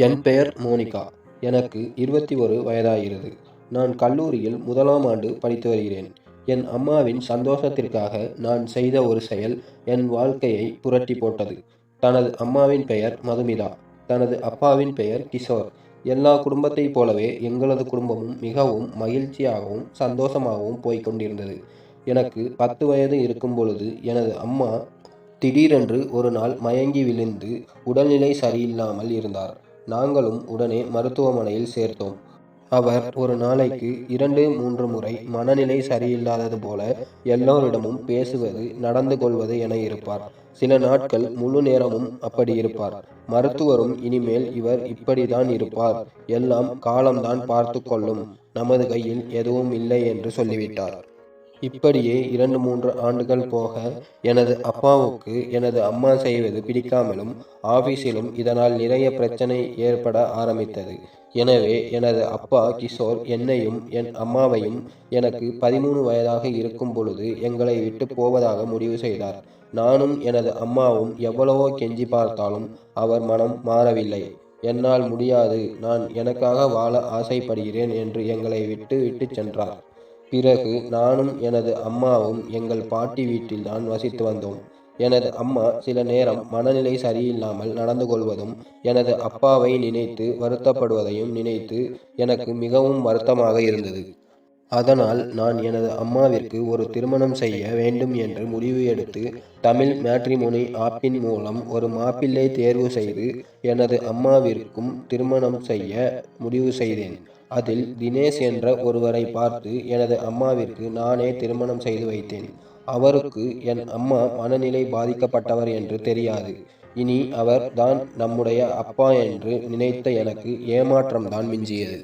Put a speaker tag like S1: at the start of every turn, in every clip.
S1: என் பெயர் மோனிகா. எனக்கு இருபத்தி ஒரு வயதாகிறது. நான் கல்லூரியில் முதலாம் ஆண்டு படித்து வருகிறேன். என் அம்மாவின் சந்தோஷத்திற்காக நான் செய்த ஒரு செயல் என் வாழ்க்கையை புரட்டி போட்டது. தனது அம்மாவின் பெயர் மதுமிதா. தனது அப்பாவின் பெயர் கிஷோர். எல்லா குடும்பத்தைப் போலவே எங்களது குடும்பமும் மிகவும் மகிழ்ச்சியாகவும் சந்தோஷமாகவும் போய்க் கொண்டிருந்தது. எனக்கு பத்து வயது இருக்கும் பொழுது எனது அம்மா திடீரென்று ஒரு நாள் மயங்கி விழுந்து உடல்நிலை சரியில்லாமல் இருந்தார். நாங்களும் உடனே மருத்துவமனையில் சேர்த்தோம். அவர் ஒரு நாளைக்கு இரண்டு மூன்று முறை மனநிலை சரியில்லாதது போல எல்லோரிடமும் பேசுவது நடந்து கொள்வது என இருப்பார். சில நாட்கள் முழு நேரமும் அப்படி இருப்பார். மருத்துவரும் இனிமேல் இவர் இப்படிதான் இருப்பார். எல்லாம் காலம்தான் பார்த்து கொள்ளும். நமது கையில் எதுவும் இல்லை என்று சொல்லிவிட்டார். இப்படியே இரண்டு மூன்று ஆண்டுகள் போக எனது அப்பாவுக்கு எனது அம்மா செய்வது பிடிக்காமலும் ஆபீஸிலும் இதனால் நிறைய பிரச்சனை ஏற்பட ஆரம்பித்தது. எனவே எனது அப்பா கிஷோர் என்னையும் என் அம்மாவையும் எனக்கு பதிமூணு வயதாக இருக்கும் பொழுது எங்களை விட்டு போவதாக முடிவு செய்தார். நானும் எனது அம்மாவும் எவ்வளவோ கெஞ்சி பார்த்தாலும் அவர் மனம் மாறவில்லை. என்னால் முடியாது. நான் எனக்காக வாழ ஆசைப்படுகிறேன் என்று எங்களை விட்டு விட்டு சென்றார். பிறகு நானும் எனது அம்மாவும் எங்கள் பாட்டி வீட்டில் தான் வசித்து வந்தோம். எனது அம்மா சில நேரம் மனநிலை சரியில்லாமல் நடந்து கொள்வதும் எனது அப்பாவை நினைத்து வருத்தப்படுவதையும் நினைத்து எனக்கு மிகவும் வருத்தமாக இருந்தது. அதனால் நான் எனது அம்மாவிற்கு ஒரு திருமணம் செய்ய வேண்டும் என்று முடிவு எடுத்து தமிழ் மேட்ரிமோனி ஆப்பின் மூலம் ஒரு மாப்பிள்ளை தேர்வு செய்து எனது அம்மாவிற்கும் திருமணம் செய்ய முடிவு செய்தேன். அதில் தினேஷ் என்ற ஒருவரை பார்த்து எனது அம்மாவிற்கு நானே திருமணம் செய்து வைத்தேன். அவருக்கு என் அம்மா மனநிலை பாதிக்கப்பட்டவர் என்று தெரியாது. இனி அவர் தான் நம்முடைய அப்பா என்று நினைத்த எனக்கு ஏமாற்றம்தான் மிஞ்சியது.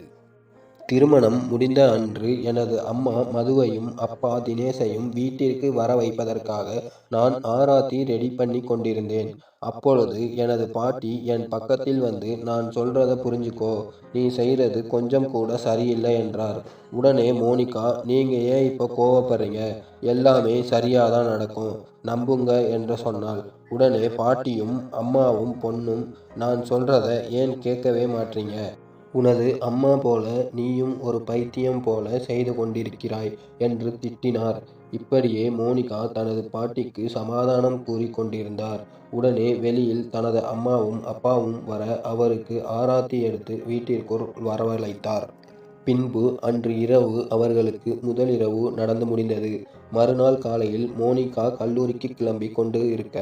S1: திருமணம் முடிந்த அன்று எனது அம்மா மதுவையும் அப்பா தினேஷையும் வீட்டிற்கு வர வைப்பதற்காக நான் ஆராத்தி ரெடி பண்ணி கொண்டிருந்தேன். அப்பொழுது எனது பாட்டி என் பக்கத்தில் வந்து நான் சொல்றத புரிஞ்சுக்கோ. நீ செய்கிறது கொஞ்சம் கூட சரியில்லை என்றார். உடனே மோனிகா நீங்க ஏன் இப்போ கோவப்படுறீங்க? எல்லாமே சரியாக தான் நடக்கும். நம்புங்க என்று சொன்னாள். உடனே பாட்டியும் அம்மாவும் பொண்ணும் நான் சொல்றத ஏன் கேட்கவே மாட்டீங்க? உனது அம்மா போல நீயும் ஒரு பைத்தியம் போல செய்து கொண்டிருக்கிறாய் என்று திட்டினார். இப்படியே மோனிகா தனது பாட்டிக்கு சமாதானம் கூறி கொண்டிருந்தார். உடனே வெளியில் தனது அம்மாவும் அப்பாவும் வர அவருக்கு ஆராத்தி எடுத்து வீட்டிற்குள் வரவழைத்தார். பின்பு அன்று இரவு அவர்களுக்கு முதலிரவு நடந்து முடிந்தது. மறுநாள் காலையில் மோனிகா கல்லூரிக்கு கிளம்பி கொண்டு இருக்க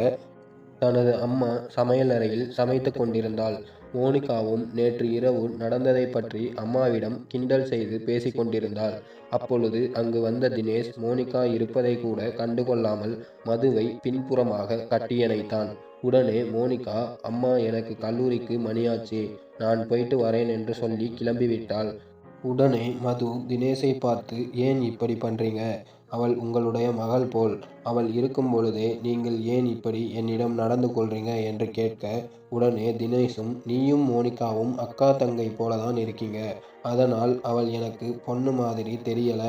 S1: தனது அம்மா சமையலறையில் சமைத்து கொண்டிருந்தாள். மோனிகாவும் நேற்று இரவு நடந்ததை பற்றி அம்மாவிடம் கிண்டல் செய்து பேசிக் கொண்டிருந்தாள். அப்பொழுது அங்கு வந்த தினேஷ் மோனிகா இருப்பதை கூட கண்டுகொள்ளாமல் மதுவை பின்புறமாக கட்டியணைத்தான். உடனே மோனிகா அம்மா எனக்கு கல்லூரிக்கு மணியாச்சு. நான் போயிட்டு வரேன் என்று சொல்லி கிளம்பிவிட்டாள். உடனே மது தினேஷை பார்த்து ஏன் இப்படி பண்றீங்க? அவள் உங்களுடைய மகள் போல். அவள் இருக்கும் பொழுதே நீங்கள் ஏன் இப்படி என்னிடம் நடந்து கொள்றீங்க என்று கேட்க உடனே தினேஷும் நீயும் மோனிகாவும் அக்கா தங்கை போலதான் இருக்கீங்க. அதனால் அவள் எனக்கு பொண்ணு மாதிரி தெரியல.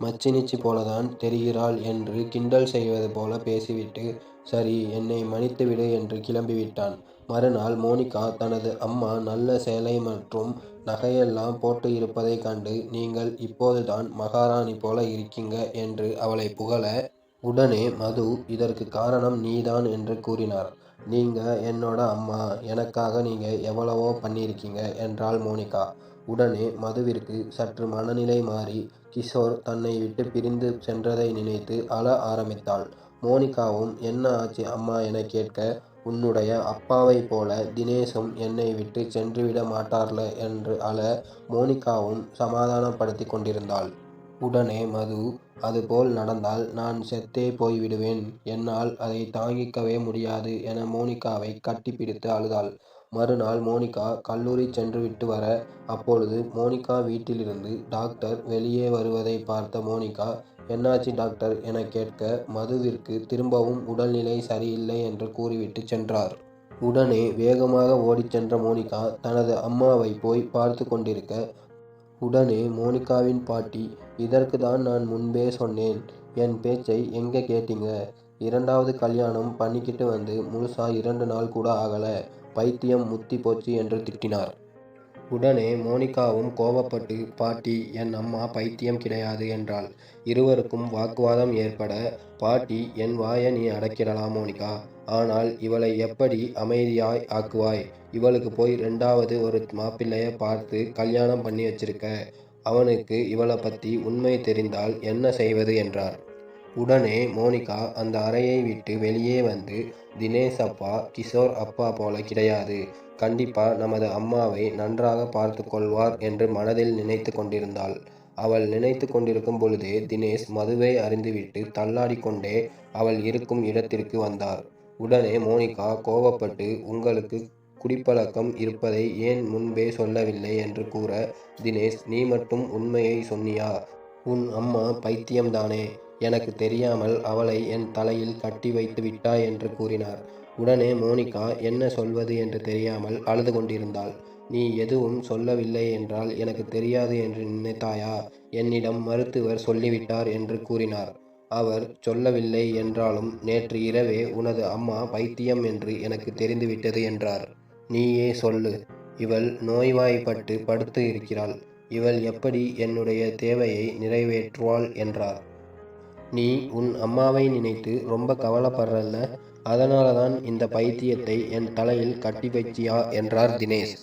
S1: மச்சினிச்சி போலதான் தெரிகிறாள் என்று கிண்டல் செய்வது போல பேசிவிட்டு சரி என்னை மன்னித்துவிடு என்று கிளம்பிவிட்டான். மறுநாள் மோனிகா தனது அம்மா நல்ல சேலை மற்றும் நகையெல்லாம் போட்டு இருப்பதை கண்டு நீங்கள் இப்போதுதான் மகாராணி போல இருக்கீங்க என்று அவளை புகழ உடனே மது இதற்கு காரணம் நீதான் என்று கூறினார். நீங்க என்னோட அம்மா எனக்காக நீங்க எவ்வளவோ பண்ணியிருக்கீங்க என்றாள் மோனிகா. உடனே மதுவிற்கு சற்று மனநிலை மாறி கிஷோர் தன்னை விட்டு பிரிந்து சென்றதை நினைத்து அழ ஆரம்பித்தாள். மோனிகாவும் என்ன ஆச்சு அம்மா என கேட்க உன்னுடைய அப்பாவைப் போல தினேஷும் என்னை விட்டு சென்றுவிட மாட்டார்ல என்று அழ மோனிகாவும் சமாதானப்படுத்தி கொண்டிருந்தாள். உடனே மது அதுபோல் நடந்தால் நான் செத்தே போய்விடுவேன். என்னால் அதை தாங்கிக்கவே முடியாது என மோனிகாவை கட்டிப்பிடித்து அழுதாள். மறுநாள் மோனிகா கல்லூரி சென்றுவிட்டு வர அப்பொழுது மோனிகா வீட்டிலிருந்து டாக்டர் வெளியே வருவதை பார்த்த மோனிகா என்னாச்சு டாக்டர் என கேட்க மதுவிற்கு திரும்பவும் உடல்நிலை சரியில்லை என்று கூறிவிட்டு சென்றார். உடனே வேகமாக ஓடிச் சென்ற மோனிகா தனது அம்மாவை போய் பார்த்து கொண்டிருக்க உடனே மோனிகாவின் பாட்டி இதற்கு தான் நான் முன்பே சொன்னேன். என் பேச்சை எங்கே கேட்டீங்க? இரண்டாவது கல்யாணம் பண்ணிக்கிட்டு வந்து முழுசா இரண்டு நாள் கூட ஆகலை. பைத்தியம் முத்தி போச்சு என்று திட்டினார். உடனே மோனிகாவும் கோபப்பட்டு பாட்டி என் அம்மா பைத்தியம் கிடையாது என்றாள். இருவருக்கும் வாக்குவாதம் ஏற்பட பாட்டி என் வாயை நீ அடக்கிடலாம் மோனிகா? ஆனால் இவளை எப்படி அமைதியாய் ஆக்குவாய்? இவளுக்கு போய் ரெண்டாவது ஒரு மாப்பிள்ளைய பார்த்து கல்யாணம் பண்ணி வச்சிருக்க. அவனுக்கு இவளை பற்றி உண்மை தெரிந்தால் என்ன செய்வது? என்றார். உடனே மோனிகா அந்த அறையை விட்டு வெளியே வந்து தினேஷ் அப்பா கிஷோர் அப்பா போல கிடையாது. கண்டிப்பா நமது அம்மாவை நன்றாக பார்த்து கொள்வார் என்று மனதில் நினைத்து கொண்டிருந்தாள். அவள் நினைத்து கொண்டிருக்கும் பொழுதே தினேஷ் மதுவை அறிந்துவிட்டு தள்ளாடி கொண்டே அவள் இருக்கும் இடத்திற்கு வந்தார். உடனே மோனிகா கோபப்பட்டு உங்களுக்கு குடிப்பழக்கம் இருப்பதை ஏன் முன்பே சொல்லவில்லை? என்று கூற தினேஷ் நீ மட்டும் உண்மையை சொன்னியா? உன் அம்மா பைத்தியம்தானே? எனக்கு தெரியாமல் அவளை என் தலையில் கட்டி வைத்து விட்டாய் என்று கூறினார். உடனே மோனிகா என்ன சொல்வது என்று தெரியாமல் அழுது கொண்டிருந்தாள். நீ எதுவும் சொல்லவில்லை என்றால் எனக்கு தெரியாது என்று நினைத்தாயா? என்னிடம் மருத்துவர் சொல்லிவிட்டார் என்று கூறினார். அவர் சொல்லவில்லை என்றாலும் நேற்று இரவே உனது அம்மா பைத்தியம் என்று எனக்கு தெரிந்துவிட்டது என்றார். நீயே சொல்லு. இவள் நோய்வாய்ப்பட்டு படுத்து இருக்கிறாள். இவள் எப்படி என்னுடைய தேவையை நிறைவேற்றுவாள் என்றார். நீ உன் அம்மாவை நினைத்து ரொம்ப கவலைப்படுறல்ல. அதனால தான் இந்த பைத்தியத்தை என் தலையில் கட்டி வச்சியா என்றார் தினேஷ்.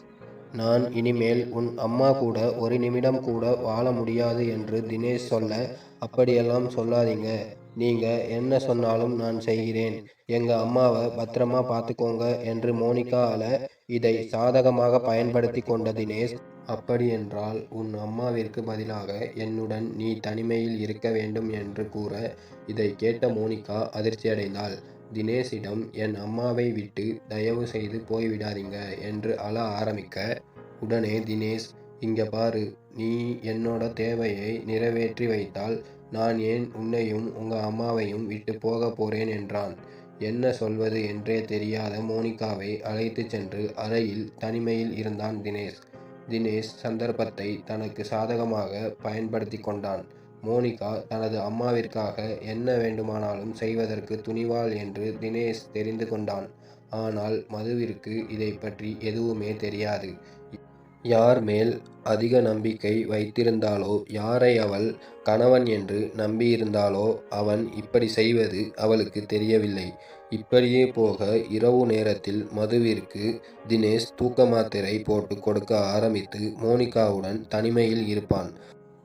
S1: நான் இனிமேல் உன் அம்மா கூட ஒரு நிமிடம் கூட வாழ முடியாது என்று தினேஷ் சொல்ல அப்படியெல்லாம் சொல்லாதீங்க. நீங்க என்ன சொன்னாலும் நான் செய்கிறேன். எங்க அம்மாவை பத்திரமா பார்த்துக்கோங்க என்று மோனிகா அல இதை சாதகமாக பயன்படுத்தி கொண்ட தினேஷ் அப்படியென்றால் உன் அம்மாவிற்கு பதிலாக என்னுடன் நீ தனிமையில் இருக்க வேண்டும் என்று கூற இதை கேட்ட மோனிகா அதிர்ச்சியடைந்தாள். தினேஷிடம் என் அம்மாவை விட்டு தயவு செய்து போய்விடாதீங்க என்று அழ ஆரம்பிக்க உடனே தினேஷ் இங்க பாரு நீ என்னோட தேவையை நிறைவேற்றி வைத்தால் நான் ஏன் உன்னையும் உங்க அம்மாவையும் விட்டு போக போறேன் என்றான். என்ன சொல்வது? என்றே தெரியாத மோனிகாவை அழைத்து சென்று அறையில் தனிமையில் இருந்தான் தினேஷ். தினேஷ் சந்தர்ப்பத்தை தனக்கு சாதகமாக பயன்படுத்தி கொண்டான். மோனிகா தனது அம்மாவிற்காக என்ன வேண்டுமானாலும் செய்வதற்கு துணிவாள் என்று தினேஷ் தெரிந்து கொண்டான். ஆனால் மதுவிற்கு இதை பற்றி எதுவுமே தெரியாது. யார் மேல் அதிக நம்பிக்கை வைத்திருந்தாலோ யாரை அவள் கணவன் என்று நம்பியிருந்தாலோ அவன் இப்படி செய்வது அவளுக்கு தெரியவில்லை. இப்படியே போக இரவு நேரத்தில் மதுவிற்கு தினேஷ் தூக்க மாத்திரை போட்டு கொடுக்க ஆரம்பித்து மோனிகாவுடன் தனிமையில் இருப்பான்.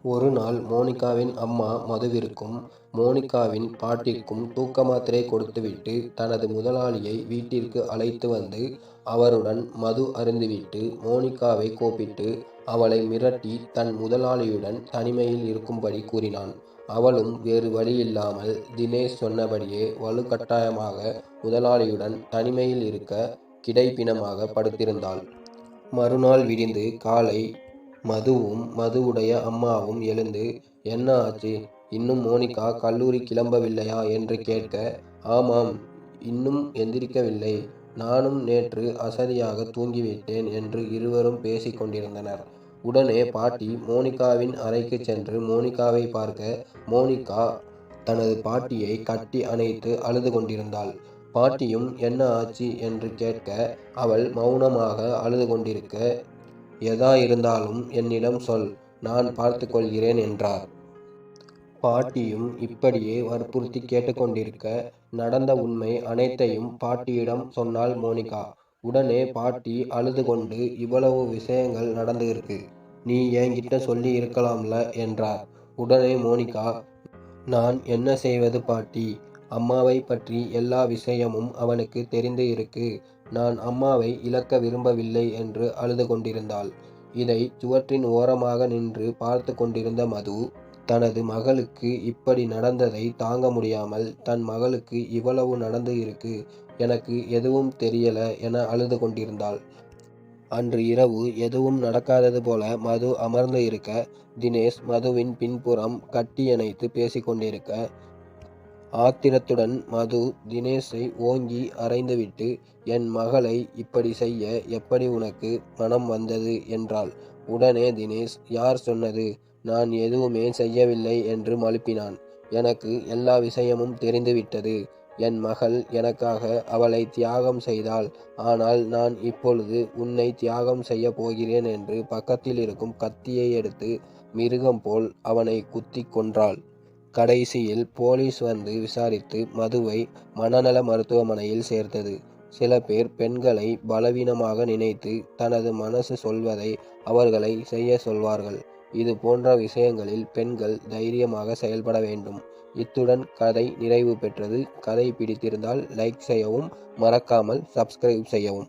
S1: ஒரு நாள் மோனிகாவின் அம்மா மதுவிற்கும் மோனிகாவின் பாட்டிற்கும் தூக்க மாத்திரை கொடுத்துவிட்டு தனது முதலாளியை வீட்டிற்கு அழைத்து வந்து அவருடன் மது அருந்துவிட்டு மோனிகாவை கூப்பிட்டு அவளை மிரட்டி தன் முதலாளியுடன் தனிமையில் இருக்கும்படி கூறினான். அவளும் வேறு வழியில்லாமல் தினேஷ் சொன்னபடியே வலுக்கட்டாயமாக முதலாளியுடன் தனிமையில் இருக்க கிடைப்பினமாக படுத்திருந்தாள். மறுநாள் விடிந்து காலை மதுவும் மதுவுடைய அம்மாவும் எழுந்து என்ன ஆச்சு? இன்னும் மோனிகா கல்லூரி கிளம்பவில்லையா? என்று கேட்க ஆமாம் இன்னும் எந்திரிக்கவில்லை. நானும் நேற்று அசதியாக தூங்கிவிட்டேன் என்று இருவரும் பேசிக் கொண்டிருந்தனர். உடனே பாட்டி மோனிகாவின் அறைக்கு சென்று மோனிகாவை பார்க்க மோனிகா தனது பாட்டியை கட்டி அணைத்து அழுது கொண்டிருந்தாள். பாட்டியும் என்ன ஆச்சு? என்று கேட்க அவள் மௌனமாக அழுது கொண்டிருக்க எதா இருந்தாலும் என்னிடம் சொல் நான் பார்த்து கொள்கிறேன் என்றார். பாட்டியும் இப்படியே வற்புறுத்தி கேட்டுக்கொண்டிருக்க நடந்த உண்மை அனைத்தையும் பாட்டியிடம் சொன்னாள் மோனிகா. உடனே பாட்டி அழுது கொண்டு இவ்வளவு விஷயங்கள் நடந்திருக்கு. நீ என்கிட்ட சொல்லி இருக்கலாம்ல என்றார். உடனே மோனிகா நான் என்ன செய்வது பாட்டி? அம்மாவை பற்றி எல்லா விஷயமும் அவனுக்கு தெரிந்து இருக்கு. நான் அம்மாவை இழக்க விரும்பவில்லை என்று அழுது கொண்டிருந்தாள். இதை சுவற்றின் ஓரமாக நின்று பார்த்து கொண்டிருந்த மது தனது மகளுக்கு இப்படி நடந்ததை தாங்க முடியாமல் தன் மகளுக்கு இவ்வளவு நடந்து இருக்கு எனக்கு எதுவும் தெரியல என அழுது கொண்டிருந்தாள். அன்று இரவு எதுவும் நடக்காதது போல மது அமர்ந்து இருக்க தினேஷ் மதுவின் பின்புறம் கட்டி அணைத்து பேசிக்கொண்டிருக்க ஆத்திரத்துடன் மது தினேஷை ஓங்கி அறைந்துவிட்டு என் மகளை இப்படி செய்ய எப்படி உனக்கு மனம் வந்தது? என்றாள். உடனே தினேஷ் யார் சொன்னது? நான் எதுவுமே செய்யவில்லை என்று மழுப்பினான். எனக்கு எல்லா விஷயமும் தெரிந்துவிட்டது. என் மகள் எனக்காக அவளை தியாகம் செய்தாள். ஆனால் நான் இப்பொழுது உன்னை தியாகம் செய்ய போகிறேன் என்று பக்கத்தில் இருக்கும் கத்தியை எடுத்து மிருகம் போல் அவனை குத்தி கொன்றாள். கடைசியில் போலீஸ் வந்து விசாரித்து மதுவை மனநல மருத்துவமனையில் சேர்த்தது. சில பேர் பெண்களை பலவீனமாக நினைத்து தனது மனசு சொல்வதை அவர்களை செய்ய சொல்வார்கள். இது போன்ற விஷயங்களில் பெண்கள் தைரியமாக செயல்பட வேண்டும். இத்துடன் கதை நிறைவு பெற்றது. கதை பிடித்திருந்தால் லைக் செய்யவும் மறக்காமல் சப்ஸ்கிரைப் செய்யவும்.